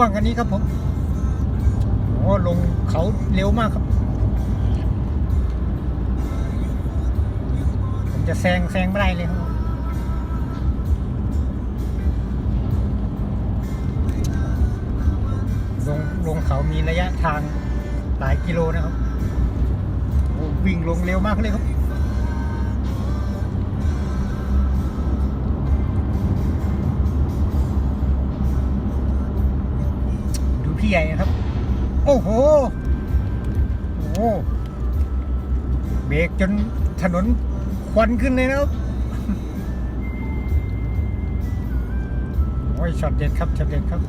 พ่วงคันนี้ครับผมโอ้ลงเขาเร็วมากครับ ผมจะแซงแซงไม่ได้เลยครับลงลงเขามีระยะทางหลายกิโลนะครับวิ่งลงเร็วมากเลยครับ ใหญ่ครับ โอ้โหโอ้เบรกจนถนนควันขึ้นเลยนะครับโอ้ยช็อตเด็ดครับช็อตเด็ดครับ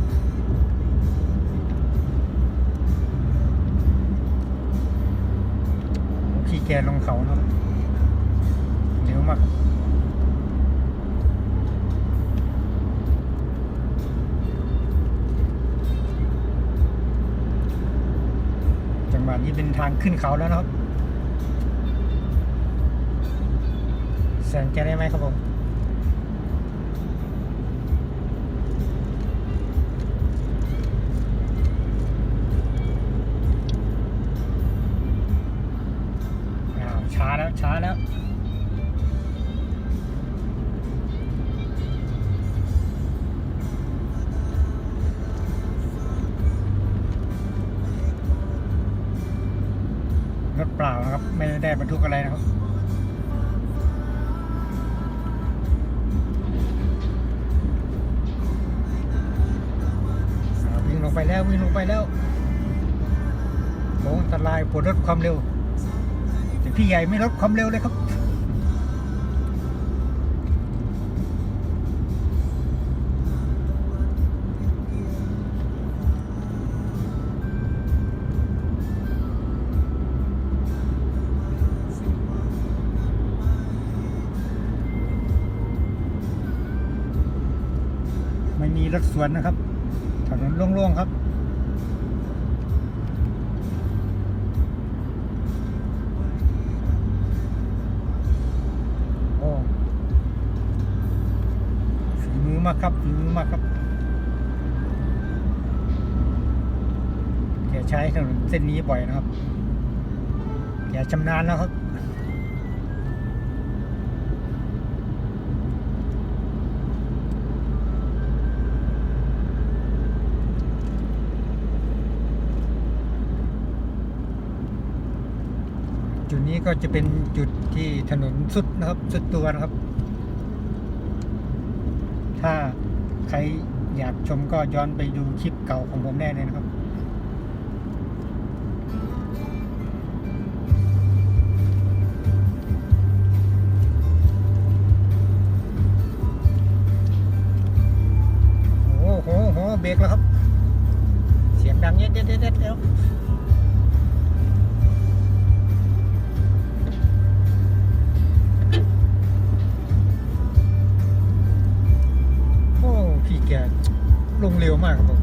พี่แกลงเขาเนอะเร็วมาก วะนี้เป็นทางขึ้นเขาแล้วนะครับแสงแกได้ไหมครับผมอ้าวช้าแล้วช้าแล้ว รถเปล่านะครับ ไม่ได้บรรทุกอะไรนะครับวิ่งลงไปแล้ววิ่งลงไปแล้วโอ้อันตรายปวดลดความเร็วแต่พี่ใหญ่ไม่ลดความเร็วเลยครับ ไม่มีรถสวนนะครับถนนโล่งๆครับโอ้ฝีมือมากครับฝีมือมากครับแกใช้ถนนเส้นนี้บ่อยนะครับแกชำนาญแล้วครับ จุดนี้ก็จะเป็นจุดที่ถนนสุดนะครับ สุดตัวนะครับ ถ้าใครอยากชมก็ย้อนไปดูคลิปเก่าของผมได้เลยนะครับโอ้โหเบรกแล้วครับ เสียงดังเย็ดเย็ดเย็ดเย็ดแล้ว แกลงเร็วมากครับผม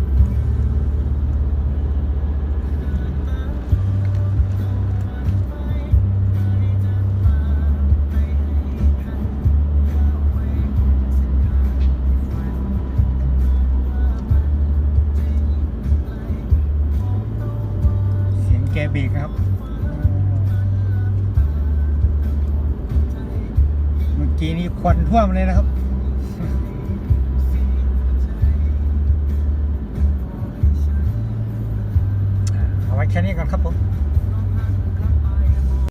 เสียงแกเบรกนะครับ เมื่อกี้นี้ควันท่วมเลยนะครับ นี้ก่อนครับ